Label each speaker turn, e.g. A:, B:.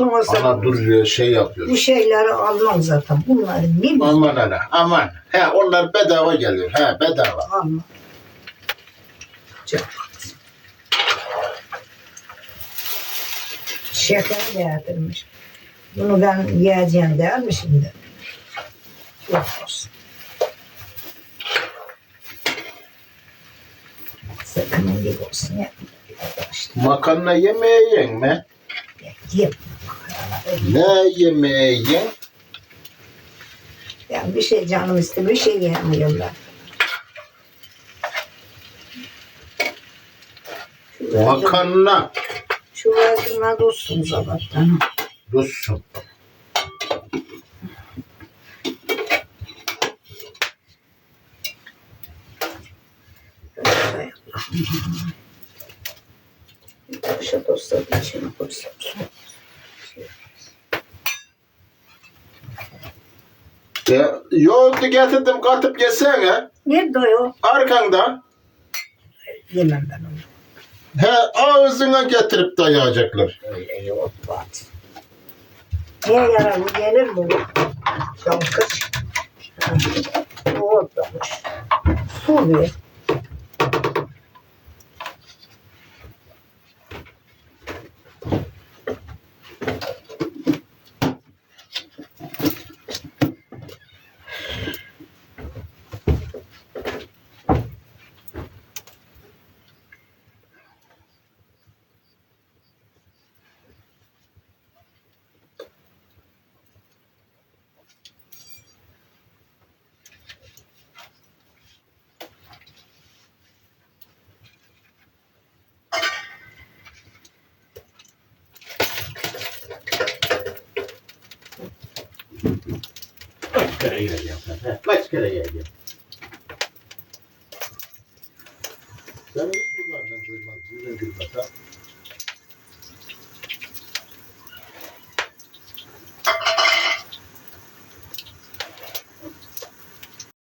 A: Olmasa
B: Ana duruyor şey yapıyor.
A: bu şeyleri almam zaten. Bunları bir
B: Aman ana aman. He onlar bedava geliyor. He bedava.
A: alma. Çok. Şeker getirmiş. Bunu ben yiyeceğim der mi şimdi? Yok olsun. Sakın olsun ya.
B: Makarna yemeğin mi?
A: yiyeyim.
B: Ne yemeğin?
A: Yani bir şey canım istemiyor, bir şey yemiyorum ben. Şu
B: Makarna.
A: Şu verdiğime dostum sabahtan. Bir Paşa dostlar içine koysam.
B: Ya, yoğurdu getirdim katıp yesene.
A: Nerede o?
B: Arkanda.
A: Yemem ben onu.
B: He ağzına getirip dayayacaklar.
A: Öyle yoğurt var. Niye yarar bu gelir mi? Yankış. Yoğurt olmuş. Su ver.
B: Kaç kere yiyeceğim sen? He? Kaç kere yiyeceğim? Sen hiç bunlardan duymaz. Yüzün gülmez ha.